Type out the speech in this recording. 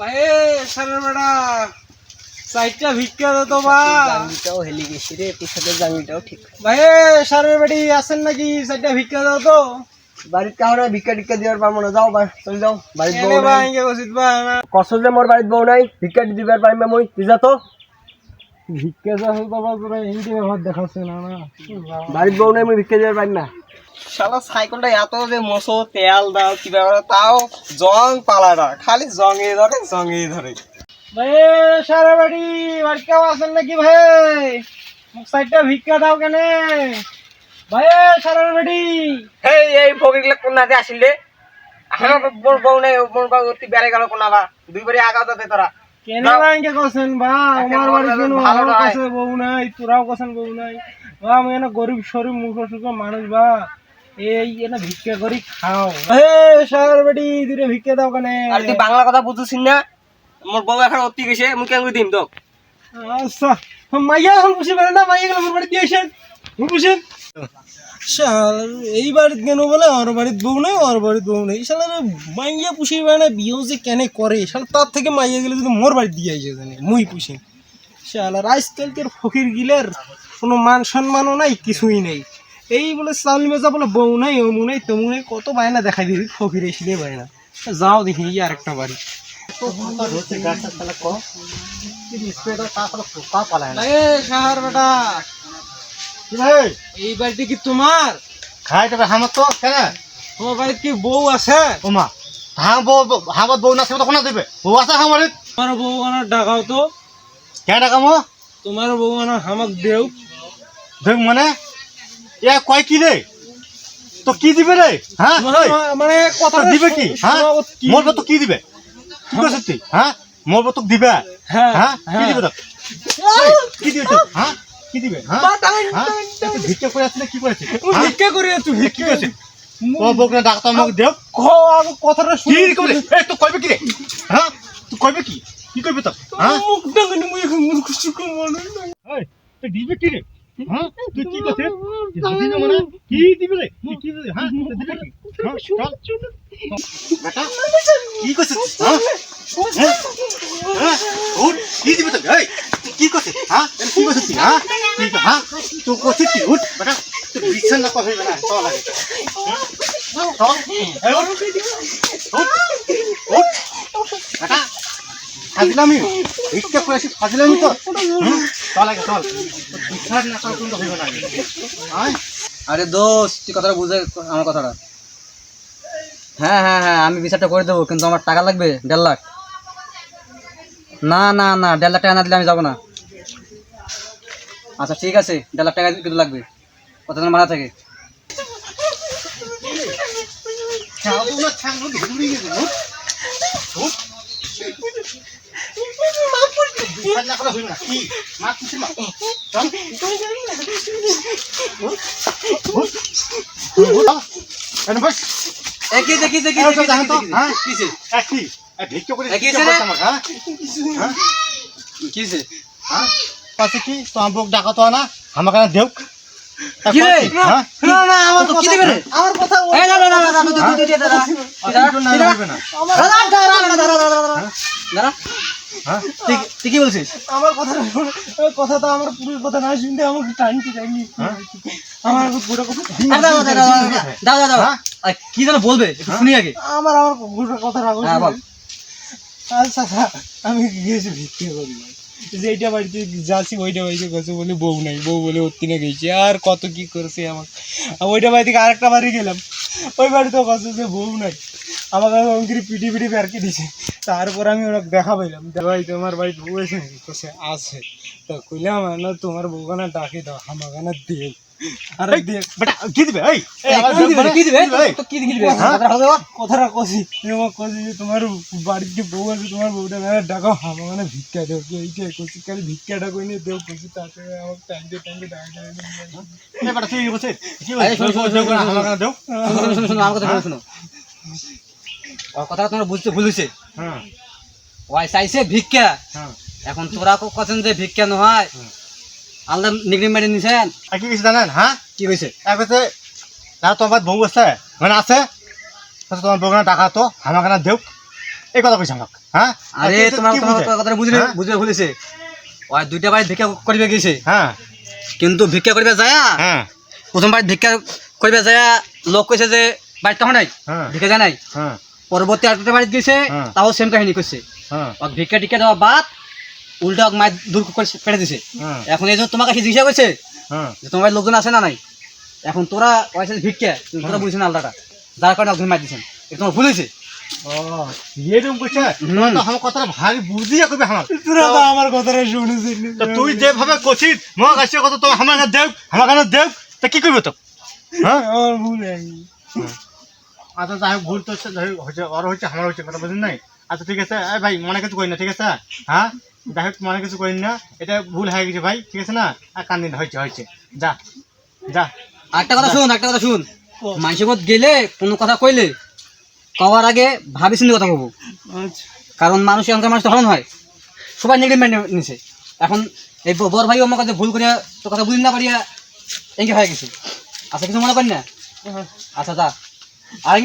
ভাই সারের বেড়া সাইডটা ভিক্ষা দে তো বা হেলি গেছি রে পিছনের জাঙ্গিটাও ঠিক। ভাই সারের বাড়ি আছেন নাকি? সাইডটা ভিক্ষা দাও তো। বাড়ির কাহরে ভিক্ষা টিক্ষা দেওয়ার পারব না যাও বা চলে যাও বাড়ির বউ নাই। যে মোর বাড়ির বউ নাই ভিক্ষা দিবার পারিম মই তুই যা তো। ভিক্ষা দাও তো বাবা তোরা এইটা ব্যাপার দেখাচ্ছে না না। বাড়ির বউ নাই মই ভিক্ষা দিবার পারিম না। শালা সাইকেলটা এত যে মশো তেল দাও কি ব্যাপার তাও জং পালাটা। খালি জঙে ধরে জঙে ধরে। ভাই সারের বাড়ি বাড়ি কেউ আছেন নাকি ভাই? সাইডটা ভিক্ষা দাও কেনে। ভাই সারের বাড়ি। এই এই ফকিরগুলো কোন নাতে আসিলে আমার বউ বউ নেই মোর বউ তুই বেড়ে গেল কোন বা দুই বারে আগাও তো তোরা। কেন। ভাইকে বা আমার বাড়ি কেন ভালো কাছে বউ নাই তোরাও কোসেন বউ নাই। বা আমি গরিব শরীর মুখ সুখ মানুষ বা এই এনে ভিক্ষা করি খাও। হে সারের বাড়ি দুটো ভিক্ষা দাও কেনে আর তুই বাংলা কথা বুঝছিস না? মোর বউ এখন অতি গেছে মুই কেন দিম তো আচ্ছা মাইয়া এখন খুশি পারে না মাইয়া গেলে আমার বাড়ি দিয়ে আসেন বুঝছেন শাল এই বাড়িতে কেন বলে আমার বউ নেই আমার বউ নেই। শালা মাইয়া পুষি পারে না বিয়েও যে কেন করে শালা তার থেকে মাইয়া গেলে যদি মোর বাড়ি দিয়ে আইসে জানি মুই পুষি। শাল আর আজকালকার ফকির গিলের কোনো মান সম্মানও নাই কিছুই নেই। এই বলে চাউল মেজা বলে বউ নাই অমু নাই তমু নাই কত বায়না দেখাই দিবি ফকির এসলে বায়না। যাও দেখি আর একটা বাড়ি। এই বাড়িতে কি তোমার? খাই তবে হামত তো কেন তোমার বাড়িতে কি বউ আছে? ওমা হাঁ বউ হামত বউ না তো কোনা দেবে বউ আছে আমার তোমার বউ আনার ডাকাও তো। কে টাকা মো তোমার বউ আনার হামাক দেও। দেখ মানে? এ কয় কি রে? তো কি দিবে রে? হ্যাঁ? মানে মানে কথা দিবে কি? হ্যাঁ? মোর তো কি দিবে? কি করছিস তুই? হ্যাঁ? মোর তো দিবে? হ্যাঁ হ্যাঁ? কি হ্যাঁ। দিবে তো কি দিবে তো হ্যাঁ? কি দিবে? হ্যাঁ? হ্যাঁ? ভিক্ষা করে আসলে কি করেছিস হ্যাঁ? ভিক্ষা করে তুই কি ভিক্ষা। করেছিস? ও বউকে ডাক্তার দেও আগে কথাটা শুনি রে কবে এ তুই কইবে কি রে? হ্যাঁ? তুই কইবে কি? কি কইবে তো হ্যাঁ? মুখ মুই এখন মূর্খ সুখ মানুষ এই, তুই দিবে কি রে? হ্যাঁ? তুই কি করছিস? দিবে মানে? কি দিবে রে? তুই কি দিবে হ্যাঁ? কি হ্যাঁ, বেটা কি করছিস? হ্যাঁ? হ্যাঁ? হ্যাঁ? উঠ কি দিবে তোকে? এই কি করছিস? হ্যাঁ? কি করছিস তুই, হ্যাঁ? তুই তো, হ্যাঁ? তুই করছিস কি? উঠ বেটা। তুই বিছানা কথা না চল আগে। হ্যাঁ? চল। এই উঠ। উঠ। উঠ। বেটা ফাজলামি। ভিক্ষা করে আসি ফাজলামি তো? চল আগে চল। আরে দোস্ত, তুই কথাটা বুঝে আমার কথাটা। হ্যাঁ হ্যাঁ হ্যাঁ আমি বিচারটা করে দেবো, কিন্তু আমার টাকা লাগবে, দেড় লাখ। না না না, দেড় লাখ টাকা না দিলে আমি যাব না। আচ্ছা ঠিক আছে, দেড় লাখ টাকা কিন্তু লাগবে কত মাথা থেকে। যাব না আমাকে, পাশে কি তো আমবক ডাকা তো না আমাকে না দেউক আমার কথা দাঁড়া। হ্যাঁ? তুই- কি বলছিস? আমার কথা তো আমার পুরো কথা না শুনতে আমাকে টানতে আমার পুরো কথা। হ্যাঁ? কি যেন বলবে একটু শুনি আগে। আমার আমার পুরো কথা রাখো হ্যাঁ, বল। আচ্ছা আচ্ছা, আমি গিয়েছি ভিক্ষে করি যেইটা বাড়িতে যাচ্ছি ওইটা বাড়িতে গেছে বলে বউ নাই। বউ বলে ওর কিনে গেছি। আর কত কি করছে আমার? ওইটা বাড়ি থেকে আরেকটা বাড়ি গেলাম। ওই বাড়িতেও কাছে যে বউ নাই। আমাকে অঙ্কিরি পিটি পিটি বেরকে দিছে। তারপর আমি ওরা দেখা পাইলাম ভাই তোমার বাড়ি বউ এসে নাকি কছে আছে তো কইলাম না তোমার বউ গানা ডাকে দাও আমাকে না দেও দিয়ে বেটা কি দিবে এই এই এই, আমার কি দিবে, মানে- কি দিবে? এই, তো কি দিবে? হ্যাঁ? কথাটা কছি কছি যে তোমার বাড়িতে বউ আছে তোমার বউটা বেড়া ডাকো আমার মানে ভিক্ষা দেও কি এইটাই কছি খালি ভিক্ষাটা কই নিয়ে দেও কছি তারপরে আমার টাইমে টাইমে ডাকা এই বেটা তুই কি কি এই, শোনো, শোনো, শোনো, শোনো, আমাকে দেও শোনো, শোনো, শোনো, আমার কথা শোনো, শোনো। কথাটা তোমরা বুঝতে ভুলেছে হ্যাঁ ওই চাইছে ভিক্ষা। হ্যাঁ। এখন তোরা কথা যে ভিক্ষা নহয় আলাদা নিগরিম মেরে নিছেন। কি কিছু জানেন হ্যাঁ? কি কইছে? এবারে না তোমার বউ আছে মানে আছে তোমার বউ টাকা তো আমাকে না দেউক এই কথা কইছ আমাক হ্যাঁ? আরে তোমার কি তোমার বুঝে? কথাটা বুঝলে হ্যাঁ? বুঝলে ভুলেছে। ওই দুইটা বাড়ি ভিক্ষা করিবে গেছে। হ্যাঁ। কিন্তু ভিক্ষা করিবে যায় হ্যাঁ। প্রথম বাড়ি ভিক্ষা করিবে যায় লোক কইছে যে বাড়ি তখন নাই হ্যাঁ। ভিক্ষা যায় নাই। হ্যাঁ। পরবর্তী আরেকটা বাড়িতে গেছে হ্যাঁ। তাও সেম কাহিনী করছে। হ্যাঁ। ওকে ভিক্ষা টিক্ষা দেওয়া বাদ উল্টা ওকে মায়ের দূর করে ফেলে দিছে। হ্যাঁ। এখন এই জন্য তোমার কাছে জিজ্ঞাসা করছে হ্যাঁ। যে তোমার লোকজন আছে না নাই? এখন তোরা ওই সাথে ভিক্ষা তোরা বুঝছেন আলাদাটা। যার কারণে ওকে মার দিচ্ছেন এটা তোমার ভুল হয়েছে। তো তুই যেভাবে কছিস মগ আসছে কত তো আমার কাছে আমার কাছে তা কি করবে তো? হ্যাঁ? ভুল। আচ্ছা যাই হোক, ভুল তো হচ্ছে ওর হচ্ছে আমার হচ্ছে কথা বুঝলেন নাই? আচ্ছা ঠিক আছে এই ভাই মনে কিছু করি না ঠিক আছে? হ্যাঁ? যাই হোক মনে কিছু করি না এটা ভুল হয়ে গেছে ভাই ঠিক আছে না? আর কান্দিন হয়েছে হয়েছে। যা যা। একটা কথা শুন একটা কথা শুন মানুষের মত গেলে কোনো কথা কইলে কওয়ার আগে ভাবি চিন্তে কথা কব আচ্ছা। কারণ মানুষ এখনকার মানুষ তখন হয়। সবাই নেগেটিভ মেনে নিছে। এখন এই বর ভাই আমার কাছে ভুল করিয়া তোর কথা বুঝি না পারিয়া এঙ্গে হয়ে গেছে। আচ্ছা কিছু মনে করি না? আচ্ছা যা। আর